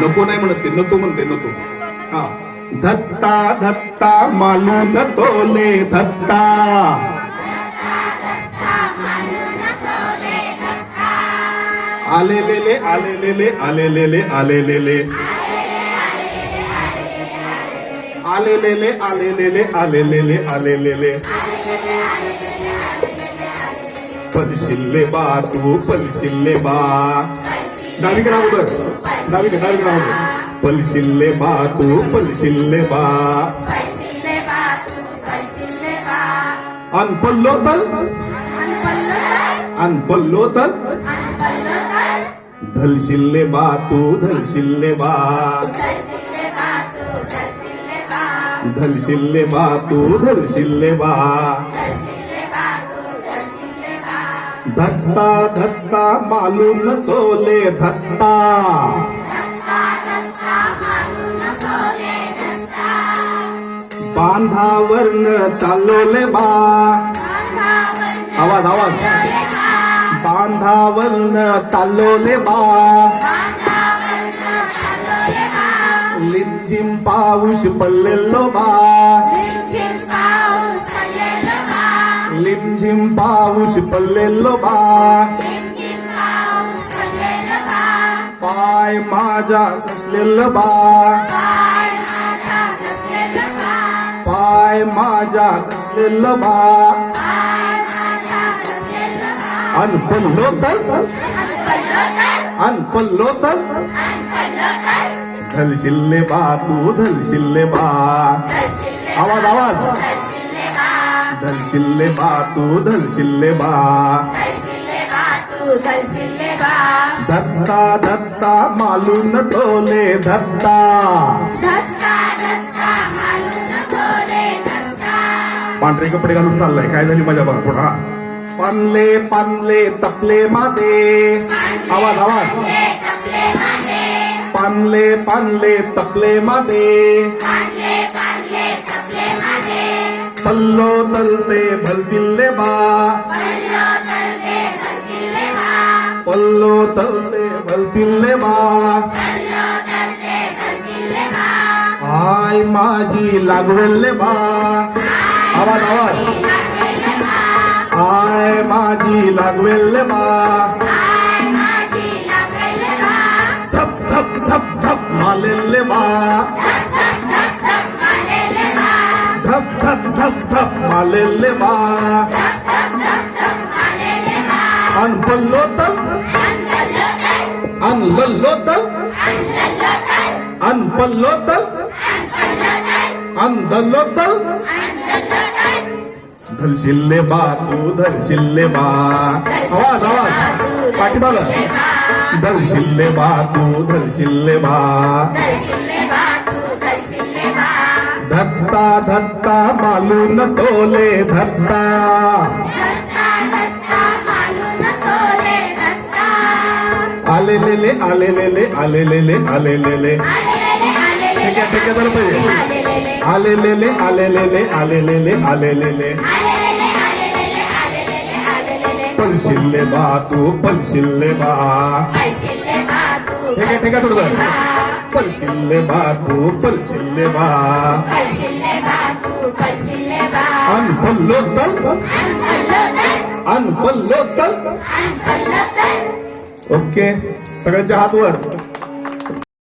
नको नाही म्हणत ते नको म्हणते नको. हा. धत्ता धत्ता मालून तोले धत्ता आलेलेले आलेलेले आलेलेले आलेलेले. आलेलेले आलेलेले आलेलेले आलेलेले. पलशिल्ले बा, तू पलशिल्ले बा। डावीकडे अगोदर डावीकडे डावीकडे अगोदर पलशिल्ले बा, तू पलशिल्ले बा। अनपल्लो तल अनपल्लो तल धलशिल्ले बा, तू धलशिल्ले बा। धलशिल्ले बा, तू धलशिल्ले बा। धत्ता धत्ता मालून तोले धत्ता. बांधावरन चालवले बा. आवाज आवाज. बांधावरन चालवले बा. लिंजिम पाऊस पडलेलो बा. लिमझिम पाऊस पडलेलो बा. पाय माझा कसलेलं बा. पाय माझा कसलेलं बा. अनपल्लो तर अनपल्लो तर झलशिल्ले बा तू झलशिल्ले बा. आवाज आवाज. धलशिल्ले बा तू धलशिल्ले बा. धत्ता धत्ता मालून तोले धत्ता. पांढरे कपडे घालून चाललाय काय झाली माझ्या बघा पुन्हा पानले पानले तपले मादे. आवाज आवाज. पानले पानले तपले मादे. पल्लो तलते भलतिल्ले बा। पल्लो तलते भलतिल्ले बा। आय माझी लागवेल्ले बा। आवाज आवाज। आय माझी लागवेल्ले बा। धप धप धप धप मालेल्ले बा। धप धप मालेले बा। अन बल्लो तल अन लल्लो तल अन बल्लो तल अन दल्लो तल धल धरशिल्ले बा, तू धल धरशिल्ले बा। आवाज़ आवाज़। पाठीमाला धरशिल्ले बा, तू धल धरशिल्ले बा। धत्ता धत्ता मालू न तोले धत्ता आले ले ले आले ले ले आले ले ले आले ले ले ठीक है ठीक है चल भाई आले ले ले आले ले ले आले ले ले आले ले ले पलशिल्ले बा तू पलशिल्ले बा ठीक है ठीक है थोड़ा पलशिल्ले बा तू पलशिल्ले बा. अनपल्लो तल. अनपल्लो तल. ओके सगळ्यांच्या हात वर.